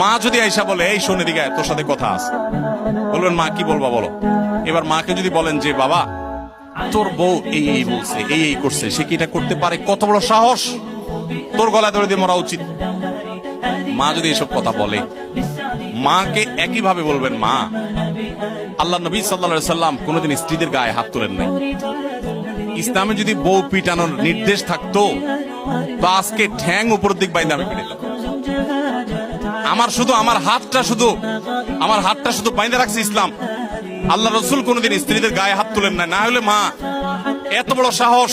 মা যদি আইসা বলে, এই শোনে দিকে তোর সাথে কথা আছে। বলবেন, মা, কি বলবা বলো? এবার মাকে যদি বলেন যে, বাবা, তোর বউ এই এই বলছে, এই এই করছে, সে কি এটা করতে পারে? কত বড় সাহস! তোর গলায় ধরে দিয়ে মরা উচিত। মা যদি এসব কথা বলে, মাকে একইভাবে বলবেন, মা, আল্লাহ নবী সাল্লা সাল্লাম কোনোদিন স্ত্রীদের গায়ে হাত তোলেন নাই। ইসলামে যদি বউ পিটানোর নির্দেশ থাকতো, তো আজকে ঠ্যাং উপর দিক বাইন্দা আমি পিটাইলাম আমার শুধু আমার হাতটা শুধু, আমার হাতটা শুধু বাইন্দা রাখছে ইসলাম। আল্লাহ রসুল কোনোদিন স্ত্রীদের গায়ে হাত তুলেন না। না হলে মা, এত বড় সাহস।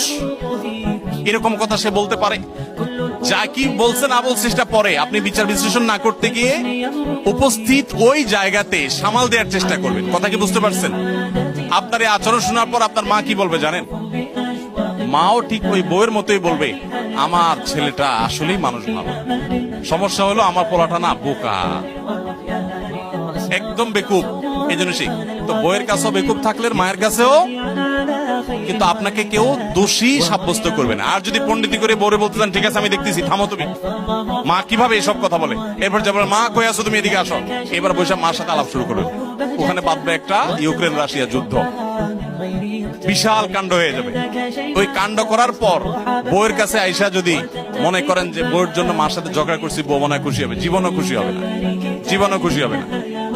এরকম কথা সে বলতে পারে। যা কি বলছে না বলছে সেটা পরে। আপনি বিচার বিশ্লেষণ না করতে গিয়ে উপস্থিত ওই জায়গাতে সামাল দেওয়ার চেষ্টা করবেন। কথা কি বুঝতে পারছেন? আপনার এই আচরণ শোনার পর আপনার মা কি বলবে জানেন? মাও ঠিক ওই বউয়ের মতোই বলবে। আমার ছেলেটা আসলেই মানুষ ভালো। সমস্যা হলো আমার পোলাটা না বোকা। একদম বেকুব, এই জন্য শিখ তো বইয়ের কাছেও বেকুব থাকলে মায়ের কাছেও, কিন্তু আপনাকে কেউ দোষী সাব্যস্ত করবে না। আর যদি পণ্ডিতি করে বউরে বলতে চান, ঠিক আছে, আমি দেখতেছি, থামো তুমি। মা কীভাবে এসব কথা বলে? এরপর যাবার মা, কই আসো তুমি, এদিকে আসো। এবার বসে মার সাথে আলাপ শুরু করবে। ওখানে বাঁধবে একটা ইউক্রেন রাশিয়া যুদ্ধ। বিশাল কাণ্ড হয়ে যাবে। ওই কাণ্ড করার পর বউয়ের কাছে আইসা যদি মনে করেন যে বউয়ের জন্য মার সাথে ঝগড়া করছি, বউ মনে খুশি হবে। জীবনও খুশি হবে না। জীবনও খুশি হবে না।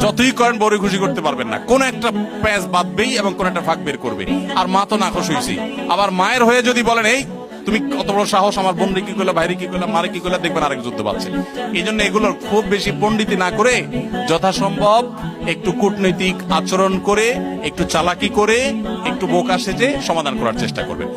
যতই করেন বউরে খুশি করতে পারবেন না। কোন একটা প্যাঁচ বাঁধবেই এবং কোন একটা ফাঁক বের করবে আর মা তো না খুশি হয়েছি আবার মায়ের হয়ে যদি বলেন, এই তুমি কত বড় সাহস, আমার বন্ধু কি করলে বাইরে কি করলে, মারে কি করলে, দেখবেন আরেক যুদ্ধ পাচ্ছে। এই জন্য এগুলোর খুব বেশি পণ্ডিতি না করে যথাসম্ভব একটু কূটনৈতিক আচরণ করে, একটু চালাকি করে, একটু বোকা সেজে সমাধান করার চেষ্টা করবেন